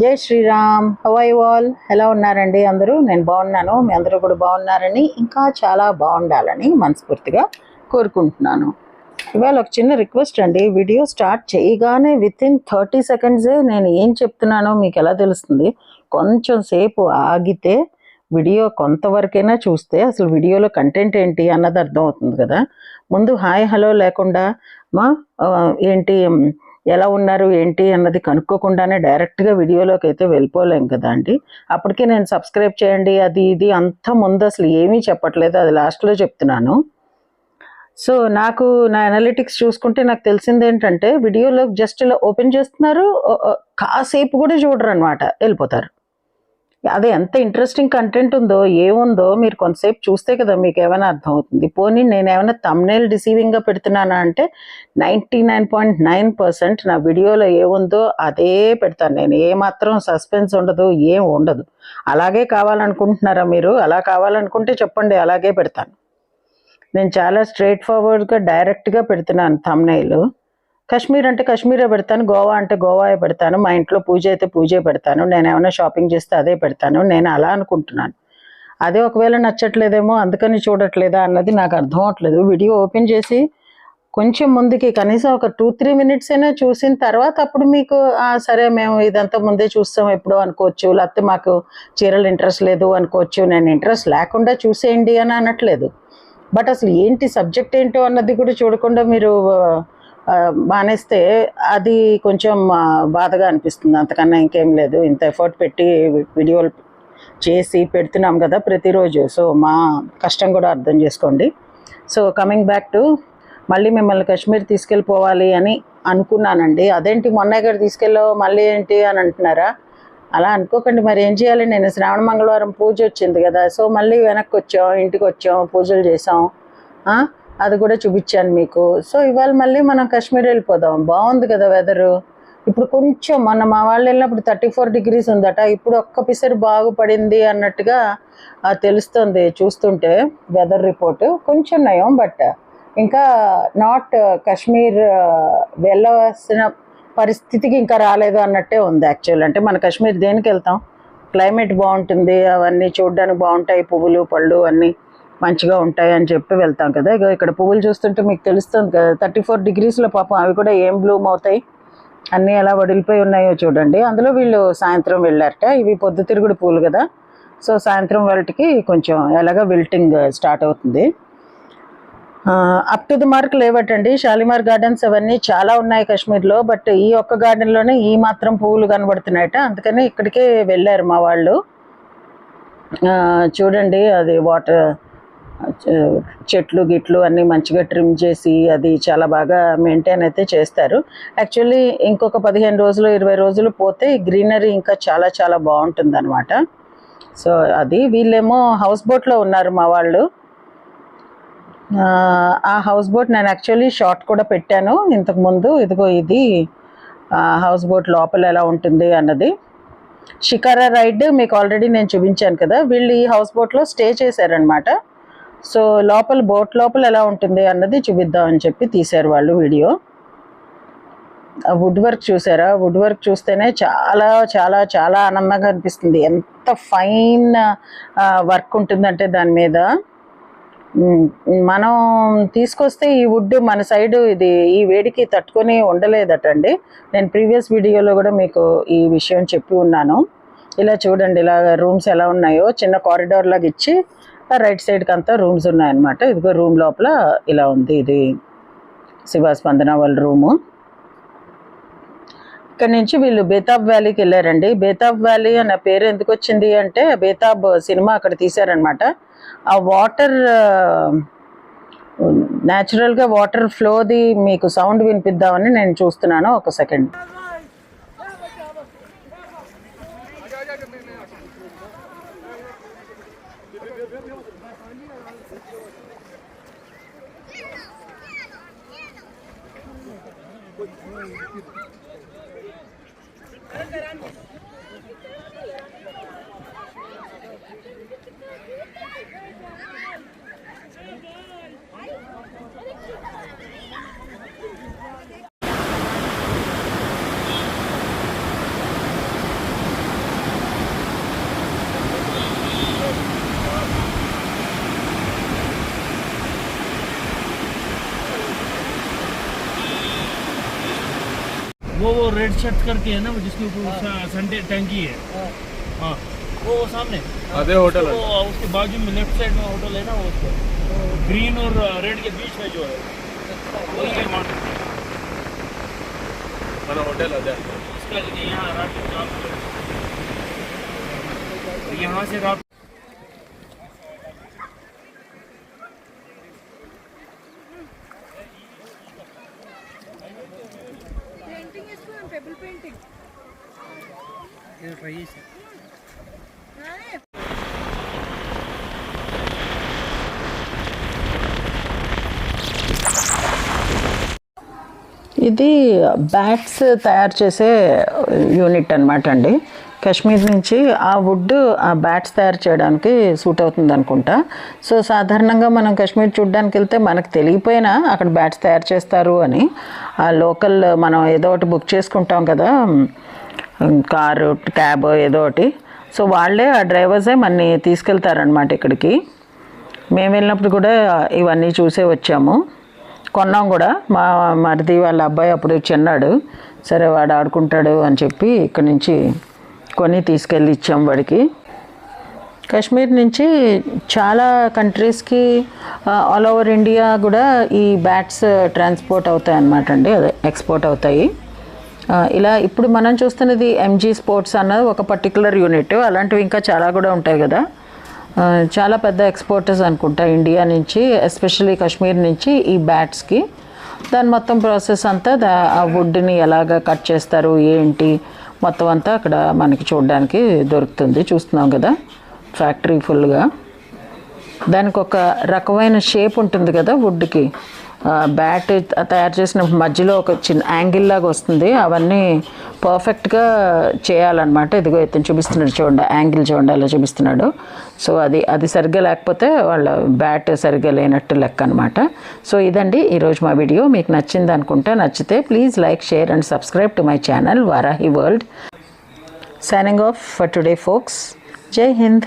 జై శ్రీరామ్. హవై వాల్ ఎలా ఉన్నారండి? అందరూ? నేను బాగున్నాను. మీ అందరూ కూడా బాగున్నారని ఇంకా చాలా బాగుండాలని మనస్ఫూర్తిగా కోరుకుంటున్నాను. ఇవాళ ఒక చిన్న రిక్వెస్ట్ అండి. వీడియో స్టార్ట్ చేయగానే విత్ ఇన్ థర్టీ సెకండ్సే నేను ఏం చెప్తున్నానో మీకు ఎలా తెలుస్తుంది? కొంచెం సేపు ఆగితే వీడియో కొంతవరకైనా చూస్తే అసలు వీడియోలో కంటెంట్ ఏంటి అన్నది అర్థం అవుతుంది కదా. ముందు హాయ్ హలో లేకుండా మా ఏంటి ఎలా ఉన్నారు ఏంటి అన్నది కనుక్కోకుండానే డైరెక్ట్గా వీడియోలోకి అయితే వెళ్ళిపోలేం కదా అండి. అప్పటికే నేను సబ్స్క్రైబ్ చేయండి అది ఇది అంత ముందు అసలు ఏమీ చెప్పట్లేదు అది లాస్ట్లో చెప్తున్నాను. సో నాకు నా అనలిటిక్స్ చూసుకుంటే నాకు తెలిసింది ఏంటంటే వీడియోలో జస్ట్ ఇలా ఓపెన్ చేస్తున్నారు కాసేపు కూడా చూడరు అనమాట వెళ్ళిపోతారు. అదే ఎంత ఇంట్రెస్టింగ్ కంటెంట్ ఉందో ఏముందో మీరు కొంతసేపు చూస్తే కదా మీకు ఏమైనా అర్థం అవుతుంది పోనీ నేను ఏమైనా తమ్నేల్ డిసీవింగ్గా పెడుతున్నానా అంటే ninety nine point nine percent నా వీడియోలో ఏముందో అదే పెడతాను. నేను ఏమాత్రం సస్పెన్స్ ఉండదు ఏం ఉండదు. అలాగే కావాలనుకుంటున్నారా మీరు? అలా కావాలనుకుంటే చెప్పండి అలాగే పెడతాను. నేను చాలా స్ట్రైట్ ఫార్వర్డ్గా డైరెక్ట్గా పెడుతున్నాను తమ్నైలు కాశ్మీర్ అంటే కాశ్మీరే పెడతాను గోవా అంటే గోవాయే పెడతాను మా ఇంట్లో పూజ అయితే పూజే పెడతాను నేను ఏమైనా షాపింగ్ చేస్తే అదే పెడతాను నేను అలా అనుకుంటున్నాను. అదే ఒకవేళ నచ్చట్లేదేమో అందుకని చూడట్లేదా అన్నది నాకు అర్థం అవట్లేదు. వీడియో ఓపెన్ చేసి కొంచెం ముందుకి కనీసం ఒక టూ త్రీ మినిట్స్ అయినా చూసిన తర్వాత అప్పుడు మీకు సరే మేము ఇదంతా ముందే చూస్తాం ఎప్పుడో అనుకోవచ్చు లేకపోతే మాకు చీరలు ఇంట్రెస్ట్ లేదు అనుకోవచ్చు నేను ఇంట్రెస్ట్ లేకుండా చూసేయండి అని అనట్లేదు. బట్ అసలు ఏంటి సబ్జెక్ట్ ఏంటో అన్నది కూడా చూడకుండా మీరు బానేస్తే అది కొంచెం బాధగా అనిపిస్తుంది. అంతకన్నా ఇంకేం లేదు. ఇంత ఎఫర్ట్ పెట్టి వీడియోలు చేసి పెడుతున్నాం కదా ప్రతిరోజు. సో మా కష్టం కూడా అర్థం చేసుకోండి. సో కమింగ్ బ్యాక్ టు మళ్ళీ మిమ్మల్ని కాశ్మీర్ తీసుకెళ్ళిపోవాలి అని అనుకున్నానండి. అదేంటి మొన్న ఇక్కడ తీసుకెళ్ళో మళ్ళీ ఏంటి అని అంటున్నారా? అలా అనుకోకండి. మరి ఏం చేయాలి? నేను శ్రావణ మంగళవారం పూజ వచ్చింది కదా. సో మళ్ళీ వెనక్కి వచ్చాం ఇంటికి వచ్చాం పూజలు చేసాం అది కూడా చూపించాను మీకు. సో ఇవాళ మళ్ళీ మనం కాశ్మీర్ వెళ్ళిపోదాం. బాగుంది కదా వెదరు ఇప్పుడు కొంచెం మొన్న మా వాళ్ళు వెళ్ళినప్పుడు థర్టీ ఫోర్ డిగ్రీస్ ఉందట. ఇప్పుడు ఒక్క పిసరి బాగుపడింది అన్నట్టుగా తెలుస్తుంది చూస్తుంటే వెదర్ రిపోర్ట్ కొంచెం నయం బట్ ఇంకా నాట్ కాశ్మీర్ వెళ్ళవలసిన పరిస్థితికి ఇంకా రాలేదు అన్నట్టే ఉంది యాక్చువల్ అంటే మన కాశ్మీర్ దేనికి వెళ్తాం? క్లైమేట్ బాగుంటుంది అవన్నీ చూడడానికి బాగుంటాయి పువ్వులు పళ్ళు అన్నీ. మంచిగా ఉంటాయి అని చెప్పి వెళ్తాం కదా. ఇగో ఇక్కడ పువ్వులు చూస్తుంటే మీకు తెలుస్తుంది కదా థర్టీ ఫోర్ డిగ్రీస్లో పాపం అవి కూడా ఏం బ్లూమ్ అవుతాయి? అన్నీ ఎలా వడిలిపోయి ఉన్నాయో చూడండి. అందులో వీళ్ళు సాయంత్రం వెళ్ళారట. ఇవి పొద్దుతిరుగుడు పూలు కదా. సో సాయంత్రం వాళ్ళకి కొంచెం ఎలాగ విల్టింగ్ స్టార్ట్ అవుతుంది. అప్ టు ది మార్క్ లేవటండి. షాలిమార్ గార్డెన్స్ అవన్నీ చాలా ఉన్నాయి కాశ్మీర్లో బట్ ఈ ఒక్క గార్డెన్లోనే ఈ మాత్రం పువ్వులు కనబడుతున్నాయట. అందుకని ఇక్కడికే వెళ్ళారు మా వాళ్ళు. చూడండి అది వాటర్ చెట్లు గిట్లు అన్నీ మంచిగా ట్రిమ్ చేసి అది చాలా బాగా మెయింటైన్ అయితే చేస్తారు. యాక్చువల్లీ ఇంకొక పదిహేను రోజులు ఇరవై రోజులు పోతే గ్రీనరీ ఇంకా చాలా చాలా బాగుంటుంది అనమాట సో అది వీళ్ళేమో హౌస్ బోట్లో ఉన్నారు మా వాళ్ళు. ఆ, హౌస్ బోట్ నేను యాక్చువల్లీ షార్ట్ కూడా పెట్టాను. ఇంతకుముందు ఇదిగో ఇది హౌస్ బోట్ లోపల ఎలా ఉంటుంది అన్నది. షికారా రైడ్ మీకు ఆల్రెడీ నేను చూపించాను కదా. వీళ్ళు ఈ హౌస్ బోట్లో స్టే చేశారనమాట సో లోపల బోట్ లోపల ఎలా ఉంటుంది అన్నది చూపిద్దామని చెప్పి తీశారు వాళ్ళు వీడియో. వుడ్ వర్క్ చూసారా? వుడ్ వర్క్ చూస్తేనే చాలా చాలా చాలా ఆనందంగా అనిపిస్తుంది. ఎంత ఫైన్ వర్క్ ఉంటుందంటే దాని మీద. మనం తీసుకొస్తే ఈ వుడ్ మన సైడ్ ఇది ఈ వేడికి తట్టుకొని ఉండలేదటండి. నేను ప్రీవియస్ వీడియోలో కూడా మీకు ఈ విషయం చెప్పి ఉన్నాను. ఇలా చూడండి ఇలా రూమ్స్ ఎలా ఉన్నాయో చిన్న కారిడార్ లాగా ఇచ్చి రైట్ సైడ్కి అంతా రూమ్స్ ఉన్నాయన్నమాట. ఇదిగో రూమ్ లోపల ఇలా ఉంది ఇది. శివాస్పందన వాళ్ళ రూము. ఇక్కడ నుంచి వీళ్ళు బేతాబ్ వ్యాలీకి వెళ్ళారండి. బేతాబ్ వ్యాలీ అనే పేరు ఎందుకు వచ్చింది అంటే బేతాబ్ సినిమా అక్కడ తీశారనమాట ఆ వాటర్ న్యాచురల్గా వాటర్ ఫ్లోది మీకు సౌండ్ వినిపిద్దామని నేను చూస్తున్నాను. ఒక సెకండ్. Thank you. वो वो रेड शर्ट करके है ना वो जिसके ऊपर हाँ। संडे टंकी है। हाँ। हाँ। वो वो सामने। आधे होटल है। उसके बाजू में लेफ़्ट साइड में होटल है ना वो उसका। ग्रीन और रेड के बीच में जो है। वही है मानो होटल अदर उसका यहाँ रात को यहाँ से रात పెబుల్ పెయింటింగ్. ట్రై ఇది బ్యాట్స్ తయారు చేసే యూనిట్ అనమాట అండి. కాశ్మీర్ నుంచి ఆ వుడ్ ఆ బ్యాట్స్ తయారు చేయడానికి సూట్ అవుతుంది అనుకుంటా. సో సాధారణంగా మనం కాశ్మీర్ చూడడానికి వెళ్తే మనకు తెలియపోయినా అక్కడ బ్యాట్స్ తయారు చేస్తారు అని. ఆ లోకల్ మనం ఏదో ఒకటి బుక్ చేసుకుంటాం కదా కారు క్యాబ్ ఏదో ఒకటి. సో వాళ్ళే ఆ డ్రైవర్సే మనని తీసుకెళ్తారనమాట ఇక్కడికి. మేము వెళ్ళినప్పుడు కూడా ఇవన్నీ చూసే వచ్చాము. కొన్నాం కూడా. మా మరిది వాళ్ళ అబ్బాయి అప్పుడు చిన్నాడు. సరే వాడు ఆడుకుంటాడు అని చెప్పి ఇక్కడి నుంచి కొని తీసుకెళ్ళి ఇచ్చాం వాడికి. కాశ్మీర్ నుంచి చాలా కంట్రీస్కి ఆల్ ఓవర్ ఇండియా కూడా ఈ బ్యాట్స్ ట్రాన్స్పోర్ట్ అవుతాయి అన్నమాట అండి అదే ఎక్స్పోర్ట్ అవుతాయి. ఇలా ఇప్పుడు మనం చూస్తున్నది ఎంజీ స్పోర్ట్స్ అన్నది ఒక పర్టికులర్ యూనిట్. అలాంటివి ఇంకా చాలా కూడా ఉంటాయి కదా. చాలా పెద్ద ఎక్స్పోర్టర్స్ అనుకుంటా ఇండియా నుంచి ఎస్పెషల్లీ కాశ్మీర్ నుంచి ఈ బ్యాట్స్కి. దాని మొత్తం ప్రాసెస్ అంతా దా- ఆ వుడ్ని ఎలాగ కట్ చేస్తారు ఏంటి మొత్తం అంతా అక్కడ మనకి చూడడానికి దొరుకుతుంది. చూస్తున్నాం కదా ఫ్యాక్టరీ ఫుల్గా. దానికి ఒక రకమైన షేప్ ఉంటుంది కదా వుడ్కి. బ్యాట్ తయారు చేసిన మధ్యలో ఒక చిన్న యాంగిల్ లాగా వస్తుంది. అవన్నీ పర్ఫెక్ట్గా చేయాలన్నమాట. ఇదిగో ఇతను చూపిస్తున్నాడు చూడండి యాంగిల్ చూడండి అలా చూపిస్తున్నాడు. సో అది అది సరిగ్గా లేకపోతే వాళ్ళ బ్యాట్ సరిగ్గా లేనట్టు లెక్క అనమాట సో ఇదండి ఈరోజు మా వీడియో. మీకు నచ్చింది అనుకుంటే నచ్చితే please like share and subscribe to my channel Varahi world signing off for today folks Jai Hind